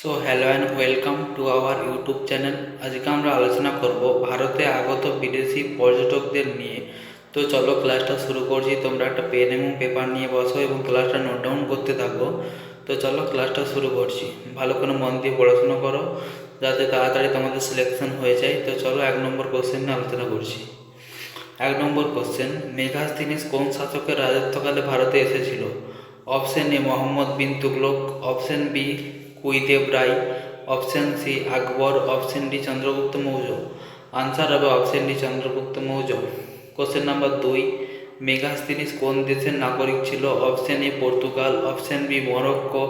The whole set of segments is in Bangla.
So hello and welcome to our YouTube channel আজকে আমরা আলোচনা করব ভারতে আগত বিদেশি পর্যটকদের নিয়ে। তো চলো ক্লাসটা শুরু করছি। তোমরা একটা পেন এবং পেপার নিয়ে বসো এবং ক্লাসটা নোট ডাউন করতে থাকো। তো চলো ক্লাসটা শুরু করছি। ভালো করে মন দিয়ে পড়াশোনা করো, যাতে তাড়াতাড়ি তোমাদের সিলেকশন হয়ে যায়। তো চলো এক নম্বর কোশ্চেন নিয়ে আলোচনা করছি। এক নম্বর কোশ্চেন মেঘাস মেঘাস্তিনিস কোন শাসকের রাজত্বকালে ভারতে এসেছিল? Option A Muhammad bin Tughlaq. Option B কুইদেব Roy option C Akbar, option D Chandragupta Maurya. Answer হবে option D Chandragupta Maurya. Question number দুই, মেঘাস্তিনিস কোন দেশের নাগরিক ছিল? Option A Portugal option B Morocco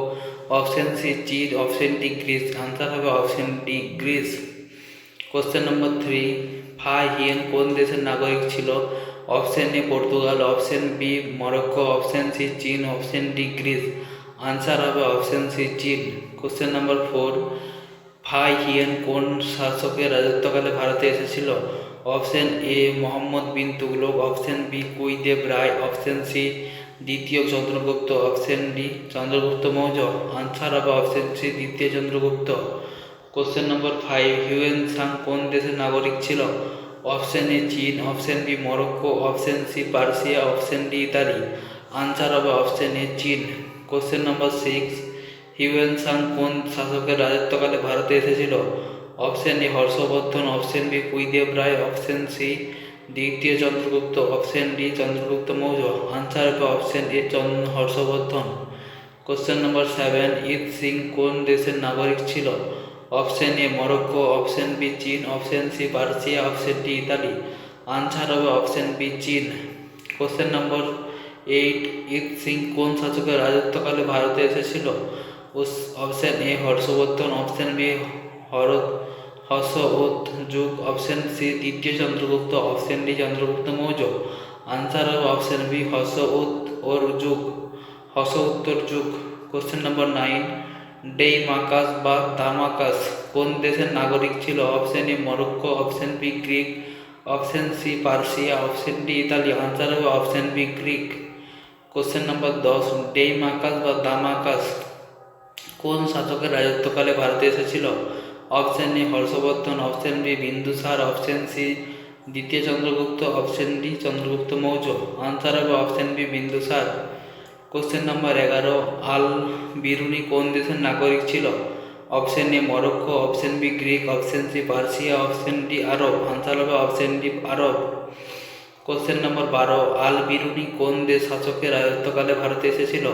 option C চীন অপশন ডি গ্রিস আনসার হবে option D Greece question number three Fa Hien কোন দেশের নাগরিক ছিল? Option A Portugal option B Morocco option C চীন অপশন ডি গ্রিস আনসার হবে অপশন সি চীন question number four Fa Hien কোন শাসকের রাজত্বকালে ভারতে এসেছিল? Option A Muhammad bin Tughlaq option B কুইদেব Roy option C দ্বিতীয় Chandragupta option D Chandragupta Maurya answer হবে অপশন সি দ্বিতীয় Chandragupta question number five Hiuen Tsang কোন দেশের নাগরিক ছিল? অপশন এ চীন option B Morocco option C Persia option D Italy answer হবে অপশন এ চীন question number six Hiuen Tsang কোন শাসকের রাজত্বকালে ভারতে এসেছিল? Option A, Harshavardhan, option B কুইদেব Roy, option C, দ্বিতীয় Chandragupta, option D, Chandragupta Maurya. Answer হবে option A Harshavardhan. Question number seven I Tsing কোন দেশের নাগরিক ছিল? Option A, Morocco, option B, চীন, option C, Persia, option D, Italy. Answer হবে অপশন বি, চীন। Question number eight I Tsing কোন শাসকের রাজত্বকালে ভারতে এসেছিল? Option A Harshavardhan option B হর হর্ষ যুগ অপশন সি দ্বিতীয় Chandragupta option D Chandragupta Maurya answer হবে অপশন বি হর্ষ ওর যুগ হর্ষ উত্তর যুগ কোশ্চেন নম্বর নাইন ডেইমাকাস বা দামাকাস কোন দেশের নাগরিক ছিল option A Morocco option B Greek option C Persia option D Italy answer হবে option B Greek question number দশ ডেইমাকাস বা দামাকাস কোন শাসকের রাজত্বকালে ভারতে এসেছিল? Option A Harshavardhana, option B Bindusara, option C দ্বিতীয় Chandragupta, option D Chandragupta Maurya. Answer হবে option B Bindusara. Question number এগারো, আল বিরুনি কোন দেশের নাগরিক ছিল? Option A Morocco, option B Greek, option C Persia, option D Arab. Answer হবে option D Arab. Question number বারো, আল বিরুনি কোন দেশ শাসকের রাজত্বকালে ভারতে এসেছিল?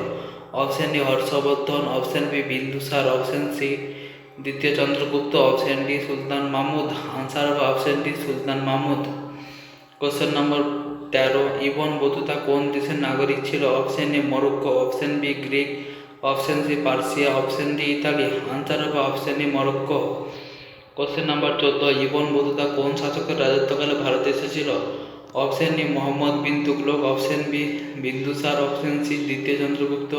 Option D Harshavardhana option B Bindusara option C দ্বিতীয় Chandragupta option D Sultan Mahmud answer হবে option D Sultan Mahmud question number তেরো ইবন বতুতা কোন দেশের নাগরিক ছিল? Option A Morocco option B Greek option C Persia option D Italy answer হবে option E Morocco question number চোদ্দ ইবন বতুতা কোন শাসকের রাজত্বকালে ভারতে এসেছিল? Option E Muhammad bin Tughlaq option B Bindusara option C দ্বিতীয় Chandragupta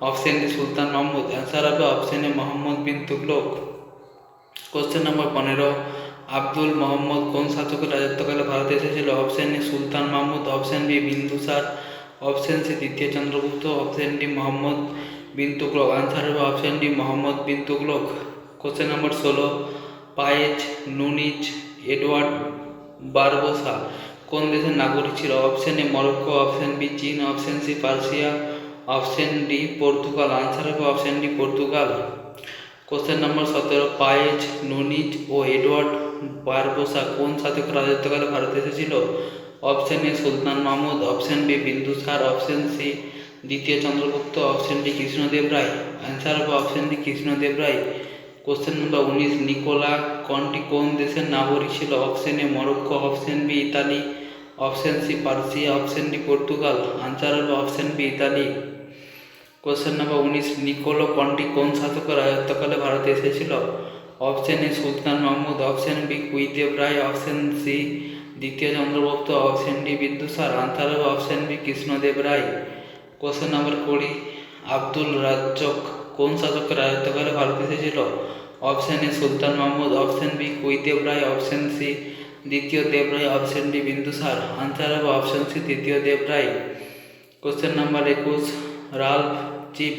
option D Sultan Mahmud answer হবে option A Muhammad bin Tughlaq question number পনেরো আব্দুল মোহাম্মদ কোন শাসকের রাজত্বকালে ভারতে এসেছিল? Option A Sultan Mahmud option B Bindusara option C দ্বিতীয় Chandragupta option D Muhammad bin Tughlaq answer হবে option D Muhammad bin Tughlaq question number ষোলো পায়েজ নুনিজ এডওয়ার্ড বারবোসা কোন দেশের নাগরিক ছিল? Option A Morocco option B চীন option C Persia option D Portugal answer হবে option D Portugal question number সতেরো, পায়েজ, নুনিজ ও এডওয়ার্ড বারবোসা কোন শাসকের রাজত্বকালে ভারতে এসেছিল? Option A Sultan Mahmud option B Bindusara option C দ্বিতীয় Chandragupta option D Krishnadeva Raya. Answer হবে option D Krishnadeva Raya. Question number উনিশ, নিকোলা কন্টি কোন দেশের নাগরিক ছিল? Option A Morocco option B Italy option C Persia option D Portugal answer হবে option B Italy question number উনিশ নিকোলো কন্টি কোন শাসকের আয়ত্তকালে ভারতে এসেছিল? Option A Sultan Mahmud option B কুইদেব Roy option C দ্বিতীয় Chandragupta option D Bindusara answer হবে option B Krishnadeva Raya. Question number কুড়ি, আব্দুল রাজ্জক কোন শাসকের আয়ত্তকালে ভারতে এসেছিল? Option A Sultan Mahmud option B কুইদেব Roy option C দ্বিতীয় Deva Raya option D Bindusara answer হবে অপশন সি দ্বিতীয় দেব রায়। কোশ্চেন নাম্বার একুশ, রাল্ফ চিপ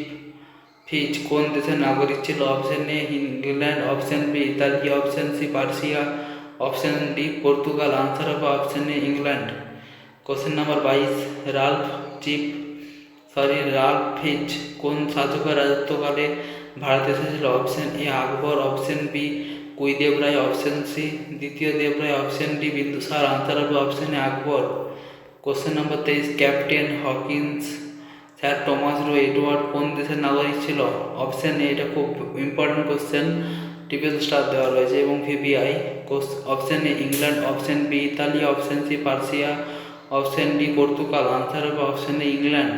ফিচ কোন দেশের নাগরিক ছিল? Option A England option B Italy option C Persia option D Portugal answer হবে option A England question number বাইশ, রাল্ফ চিপ সরি রাল্ফ ফিচ কোন শাসকের রাজত্বকালে ভারতে এসেছিল? Option A Akbar option B কুইদেব Roy option C দ্বিতীয় Deva Raya option D Bindusara answer হবে অপশন আকবর। কোশ্চেন নাম্বার তেইশ captain Hawkins sir Thomas Roe Edward কোন দেশের নাগরিক ছিল? অপশন এ এটা খুব ইম্পর্টেন্ট কোশ্চেন ট্রিপল স্টার দেওয়া রয়েছে এবং VVI option A England option B Italy option C Persia option D Portugal answer হবে option A England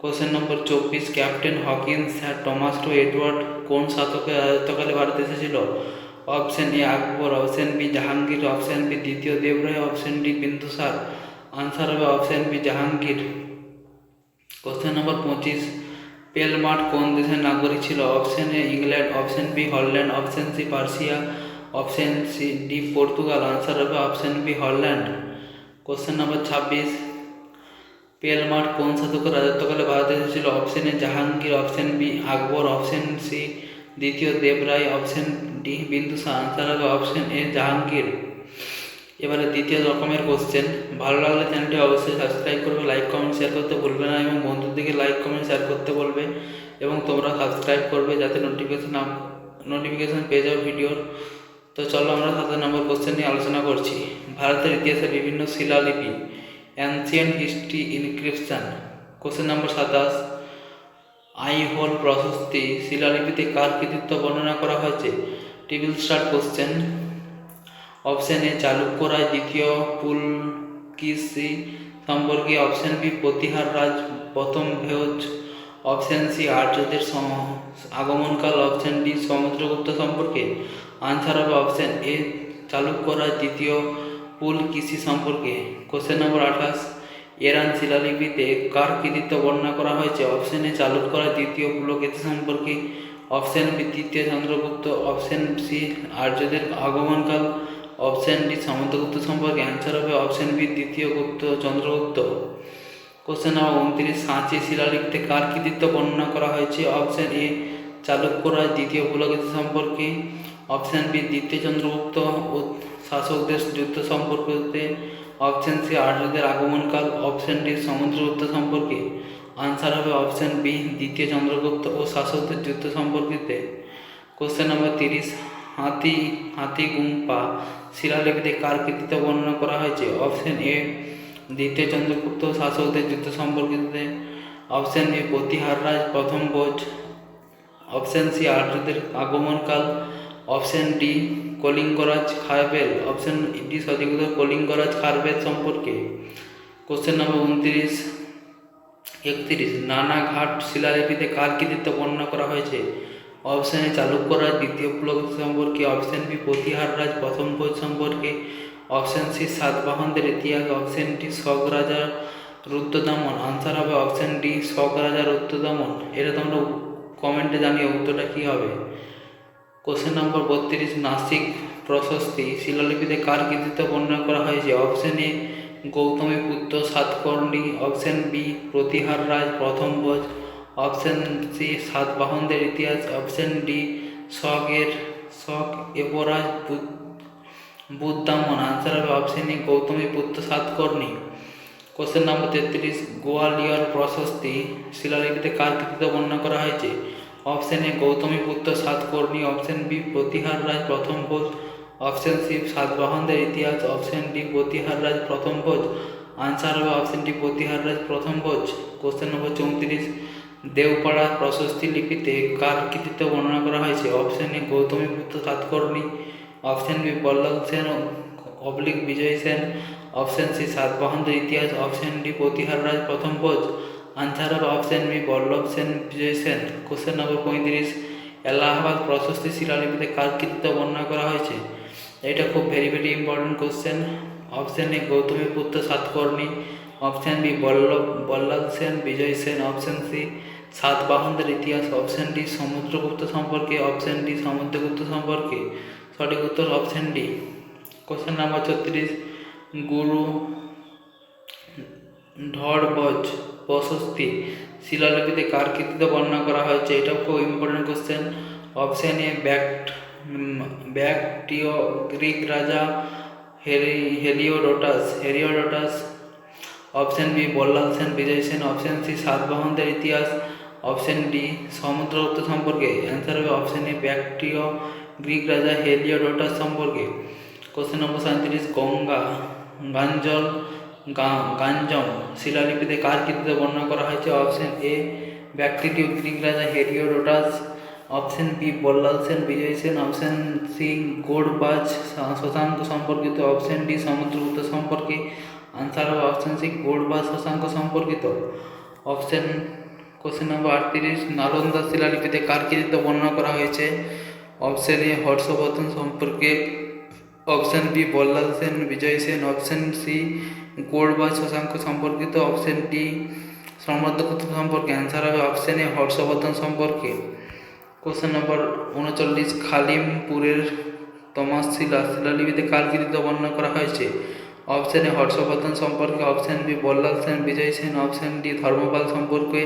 question number চব্বিশ captain Hawkins sir Thomas Roe Edward কোন শাসকের রাজত্বকালে ভারতে এসেছিল? Option A Akbar option B Jahangir option B দ্বিতীয় Devaraya option D Bindusara answer হবে option B Jahangir question number পঁচিশ. পেলমার্ট কোন দেশের নাগরিক ছিল? Option A England option B Holland option C Persia option C D Portugal answer হবে option B Holland question number ছাব্বিশ. পেলমার্ট কোন শাসকের রাজত্বকালে ভারতে এসেছিল option A Jahangir option B Akbar option C দ্বিতীয় Devaraya option D Bindusara answer হবে অপশন এ জাহাঙ্গীর। এবারে দ্বিতীয় রকমের কোশ্চেন ভালো লাগলে চ্যানেলটি অবশ্যই সাবস্ক্রাইব করবে লাইক কমেন্ট শেয়ার করতে ভুলবে না এবং বন্ধুদেরকে লাইক কমেন্ট শেয়ার করতে বলবে এবং তোমরা সাবস্ক্রাইব করবে যাতে নোটিফিকেশন নোটিফিকেশন পেয়ে যাও ভিডিওর। তো চলো আমরা সাত নম্বর কোশ্চেন নিয়ে আলোচনা করছি। ভারতের ইতিহাসে বিভিন্ন শিলালিপি ancient history inscription question number সাতাশ, আইহোল প্রশস্তি শিলালিপিতে কার কৃতিত্ব বর্ণনা করা হয়েছে? টিবিল star question option A Chalukya রায় দ্বিতীয় পুলকিসি সম্পর্কে অপশন বি প্রতিহার রাজ। প্রথম ভেজ। অপশন সি আর্যদের আগমনকাল। অপশন ডি সমুদ্রগুপ্ত সম্পর্কে। আনসার হবে অপশন এ চালুক্য রাজ দ্বিতীয় পুলকিসি সম্পর্কে। কোশ্চেন নম্বর আঠাশ। এরান শিলালিপিতে কার কৃতিত্ব বর্ণনা করা হয়েছে? অপশন রায় দ্বিতীয় পুলকেশি সম্পর্কে। অপশন বি তৃতীয় চন্দ্রগুপ্ত, অপশন সি আর্যদের আগমনকাল, অপশন ডি সামন্তগুপ্ত সম্পর্কে অ্যান্সার হবে, অপশন বি দ্বিতীয় গুপ্ত চন্দ্রগুপ্ত। কোশ্চেন নম্বর উনত্রিশ, সাঁচি শিলালিখতে কার কৃতিত্ব বর্ণনা করা হয়েছে? অপশন এ চালুক্য রায়, দ্বিতীয় পুলকেশি সম্পর্কে। অপশন বি দ্বিতীয় চন্দ্রগুপ্ত ও শাসকদের যুদ্ধ সম্পর্কে। অপশন সি আর্যদের আগমনকাল। অপশন ডি সমুদ্রগুপ্ত সম্পর্কে। আনসার হবে অপশন বি দ্বিতীয় চন্দ্রগুপ্ত ও শাসকদের যুদ্ধ সম্পর্কিতে। কোশ্চেন নম্বর তিরিশ, হাতি হাতি গুম্পা শিলালিপিতে কার কৃতিত্ব বর্ণনা করা হয়েছে? অপশন এ দ্বিতীয় চন্দ্রগুপ্ত শাসকদের যুদ্ধ সম্পর্কিত। অপশন বি প্রতিহার রাজ, প্রথম বোঝ অপশন সি আর্যদের আগমনকাল। অপশন ডি কলিঙ্গরাজ, খারবেল। অপশন ডি সঠিক কলিঙ্গরাজ, খারবেল সম্পর্কে। কোশ্চেন নম্বর উনত্রিশ একত্রিশ নানাঘাট শিলালিপিতে কার কৃতিত্ব বর্ণনা করা হয়েছে। অপশন এ চালুক্য রাজ দ্বিতীয় পুলকেশি সম্পর্কে অপশন বি প্রতিহার রাজ প্রথম ভোজ সম্পর্কে অপশন সি সাতবাহনদের ইতিহাস অপশন ডি শক রাজা রুদ্রদমন আনসার হবে অপশন ডি শক রাজা রুদ্রদমন। এটা তোমরা কমেন্টে জানিয়ে উত্তরটা কী হবে। কোশ্চেন নম্বর বত্রিশ, নাসিক প্রশস্তি, শিলালিপিতে কার কৃতিত্ব বর্ণনা করা হয়েছে? Option A Gautamiputra Satakarni option B Pratihara রাজ প্রথম ভোজ অপশন সি সাতবাহনদের ইতিহাস অপশন ডি শকের শক এবরাজ বুদ্ধামন। আনসার হবে option A Gautamiputra Satakarni. Question নম্বর তেত্রিশ, গোয়ালিয়র প্রশস্তি, শিলালিপিতে কার কৃতিত্ব বর্ণনা করা হয়েছে? Option A Gautamiputra Satakarni. Option B Pratihara রাজ প্রথম ভোজ অপশন সি, সাতবাহনদের ইতিহাস, অপশন ডি প্রতিহার রাজ প্রথম ভোজ। আনসার হবে অপশন ডি প্রতিহার রাজ প্রথম ভোজ। কোশ্চেন নম্বর চৌত্রিশ, দেওপাড়া প্রশস্তি লিপিতে কার কৃতিত্ব বর্ণনা করা হয়েছে? Option A Gautamiputra Satakarni. Option B Ballabh Sen oblique Vijay Sen. Option C সাতবাহনদের ইতিহাস। অপশন ডি প্রতিহার রাজ প্রথম ভোজ। আনসার হবে option B Ballabh Sen Vijay Sen. Question number পঁয়ত্রিশ, এলাহাবাদ প্রশস্তি শিলালিপিতে কার কৃতিত্ব বর্ণনা করা হয়েছে? এটা খুব very very important question option A Gautamiputra Satakarni option B Ballabh Ballal Sen Vijay Sen option C সাতবাহনদের ইতিহাস অপশন ডি সমুদ্রগুপ্ত সম্পর্কে অপশন ডি সমুদ্রগুপ্ত সম্পর্কে সঠিক উত্তর অপশন ডি কোশ্চেন নাম্বার ছত্রিশ গুরু ঢড়বজ প্রশস্তি শিলালিপিতে কার কৃতিত্ব বর্ণনা করা হয়েছে এটাও খুব ইম্পর্টেন্ট কোশ্চেন অপশান এ ব্যাক্ট ব্যাকটিও, গ্রিক রাজা হেরি, Heliodorus, Heliodorus, option B Ballal Sen, Vijay Sen, option C সাতবাহনদের ইতিহাস, অপশন ডি সমুদ্রগুপ্ত সম্পর্কে। অ্যান্সার হবে অপশন এ ব্যাকট্রিয় গ্রিক রাজা হেলিওডোটাস সম্পর্কে। কোশ্চেন নম্বর সাঁত্রিশ গঙ্গা, গাঞ্জল গাঞ্জম শিলালিপিতে কার কৃতিত্ব বর্ণনা করা হয়েছে? অপশন এ ব্যাকট্রিয় গ্রিক রাজা Heliodorus. Option B Ballal Sen, Vijay Sen option C গোড়বাজ Shashanka সম্পর্কিত অপশন ডি সমুদ্রগুপ্ত সম্পর্কে, আনসার হবে অপশন সি গোড়বাজ শশাঙ্ক সম্পর্কিত। অপশন কোশ্চেন নম্বর আটত্রিশ, নালন্দা শিলালিপিতে কার কৃতিত্ব বর্ণনা করা হয়েছে? অপশন এ, হর্ষবর্ধন সম্পর্কে option B, Ballal Sen, Vijay Sen option C গোড়বাজ Shashanka সম্পর্কিত অপশন ডি সমুদ্রগুপ্ত সম্পর্কে অ্যান্সার হবে অপশন এ, হর্ষবর্ধন সম্পর্কে। কোশ্চেন নম্বর উনচল্লিশ, খালিমপুরের তমাস শিলা শিলালিপিতে কার কৃতিত্ব বর্ণনা করা হয়েছে? অপশন এ হর্ষবর্ধন সম্পর্কে option B Ballal Sen, Vijay Sen option D Dharmapala সম্পর্কে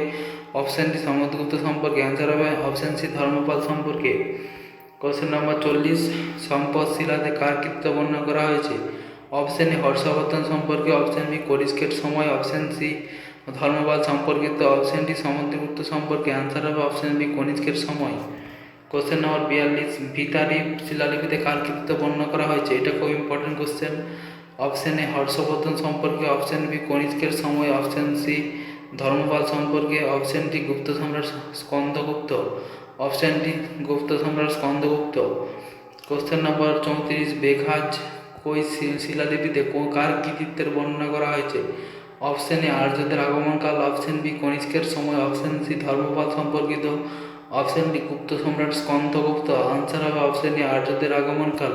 অপশন ডি সমুদ্রগুপ্ত সম্পর্কে অ্যান্সার হবে অপশন সি ধর্মপাল সম্পর্কে। কোশ্চেন নম্বর চল্লিশ, সম্পদ শিলাতে কার বর্ণনা করা হয়েছে? অপশন এ হর্ষবর্ধন সম্পর্কে অপশন বি করিস্কের সময় অপশন সি ধর্মপাল সম্পর্কিত অপশন ডি সমুদ্রগুপ্ত সম্পর্কে অ্যান্সার হবে অপশন বি কনিষ্কের সময়। কোশ্চেন নম্বর বিয়াল্লিশ ভিতারি শিলালিপিতে কার কৃতিত্ব বর্ণনা করা হয়েছে। এটা খুব important question option A Harshavardhana সম্পর্কে। অপশন বি কনিষ্কের সময়। অপশন সি ধর্মপাল সম্পর্কে। অপশন ডি গুপ্ত সম্রাট স্কন্দগুপ্ত। অপশন ডি গুপ্ত সম্রাট স্কন্দগুপ্ত। কোশ্চেন নম্বর চৌত্রিশ, বেঘাজ কই শিলালিপিতে কার কৃতিত্বের বর্ণনা করা হয়েছে? অপশন এ আর্যদের আগমনকাল অপশন বি কনিষ্কের সময়, অপশন সি ধর্মপাল সম্পর্কিত, অপশন ডি গুপ্ত সম্রাট স্কন্দগুপ্ত আনসার হবে অপশন এ আর্যদের আগমনকাল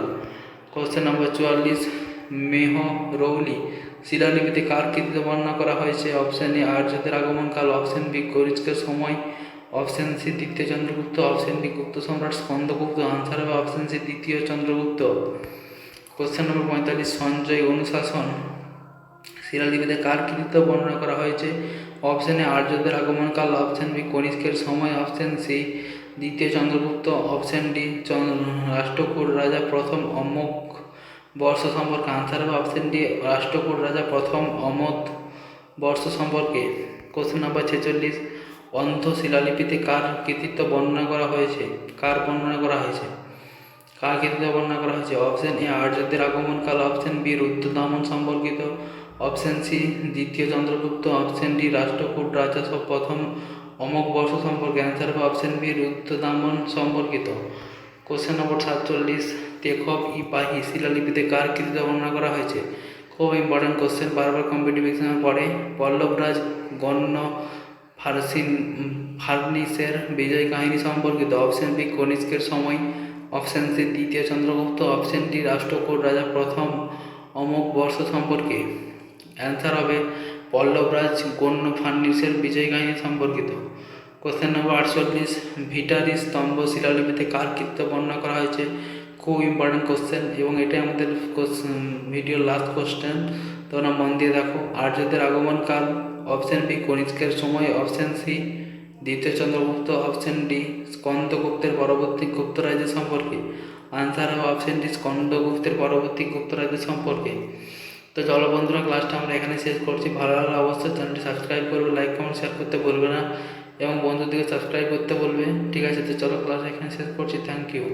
কোশ্চেন নম্বর চুয়াল্লিশ, মেহ রৌলি, শিলালিপিতে কার কৃতিত্ব বর্ণনা করা হয়েছে? অপশন এ আর্যদের আগমনকাল অপশন বি কনিষ্কের সময় অপশন সি দ্বিতীয় চন্দ্রগুপ্ত অপশন ডি গুপ্ত সম্রাট স্কন্দগুপ্ত আনসার হবে অপশন সি দ্বিতীয় চন্দ্রগুপ্ত। কোশ্চেন নম্বর পঁয়তাল্লিশ, সঞ্জয় অনুশাসন শিলালিপিতে কার কৃতিত্ব বর্ণনা করা হয়েছে? অপশন এ, আর্যদের আগমনকাল অপশন বি, কনিষ্কের সময়, অপশন সি, দ্বিতীয় চন্দ্রগুপ্ত, অপশন ডি রাষ্ট্রকূট রাজা প্রথম অমোক বর্ষ সম্পর্কে। আনসার হবে অপশন ডি রাষ্ট্রকূট রাজা প্রথম অমত বর্ষ সম্পর্কে। কোশ্চেন নাম্বার ছেচল্লিশ, অন্ধ শিলালিপিতে কার কৃতিত্ব বর্ণনা করা হয়েছে? কার বর্ণনা করা হয়েছে? কার কৃতিত্ব বর্ণনা করা হয়েছে? অপশন এ, আর্যদের আগমনকাল অপশন বি, রুদ্রদামন সম্পর্কিত। অপশন সি, দ্বিতীয় চন্দ্রগুপ্ত। অপশন ডি, রাষ্ট্রকূট রাজা সব প্রথম অমোক বর্ষ সম্পর্কে অ্যান্সার হবে অপশন বি, রুদ্রদামন সম্পর্কিত। কোশ্চেন নম্বর সাতচল্লিশ তেখব পাহি শিলালিপিতে কার কৃতিত্ব বর্ণনা করা হয়েছে? খুব ইম্পর্টেন্ট কোশ্চেন বারবার কম্পিটিভ এক্সামে পড়ে পল্লবরাজ গণ্য ফার্সিন, ফার্নিসের বিজয় কাহিনী সম্পর্কিত। অপশন বি কনিষ্কের সময়। অপশন সি দ্বিতীয় চন্দ্রগুপ্ত। অপশন ডি রাষ্ট্রকূট, রাজা। প্রথম অমোক বর্ষ সম্পর্কে। অ্যান্সার হবে পল্লবরাজ গণ্য ফার্নিসের বিজয় কাহিনী সম্পর্কিত। কোশ্চেন নম্বর আটচল্লিশ, ভিটারি স্তম্ভ শিলালিপিতে কার কৃত্য বর্ণনা করা হয়েছে? খুব ইম্পর্টেন্ট কোশ্চেন এবং এটাই আমাদের ভিডিওর লাস্ট কোশ্চেন তোমরা মন দিয়ে দেখো। আর্যদের আগমনকাল অপশন বি কনিষ্কের সময় অপশন সি দ্বিতীয় চন্দ্রগুপ্ত অপশন ডি স্কন্দগুপ্তের পরবর্তী গুপ্ত রাজ্য সম্পর্কে। আনসার হবে অপশন ডি স্কন্দগুপ্তের পরবর্তী গুপ্ত রাজ্য সম্পর্কে। তো চলো বন্ধুরা ক্লাসটা আমরা এখানে শেষ করছি। ভালো লাগলে অবশ্যই চ্যানেলটি সাবস্ক্রাইব করবে লাইক কমেন্ট শেয়ার করতে বলবে না। এবং বন্ধুদেরকে সাবস্ক্রাইব করতে বলবে। ঠিক আছে, তো চলো ক্লাস এখানে শেষ করছি। Thank you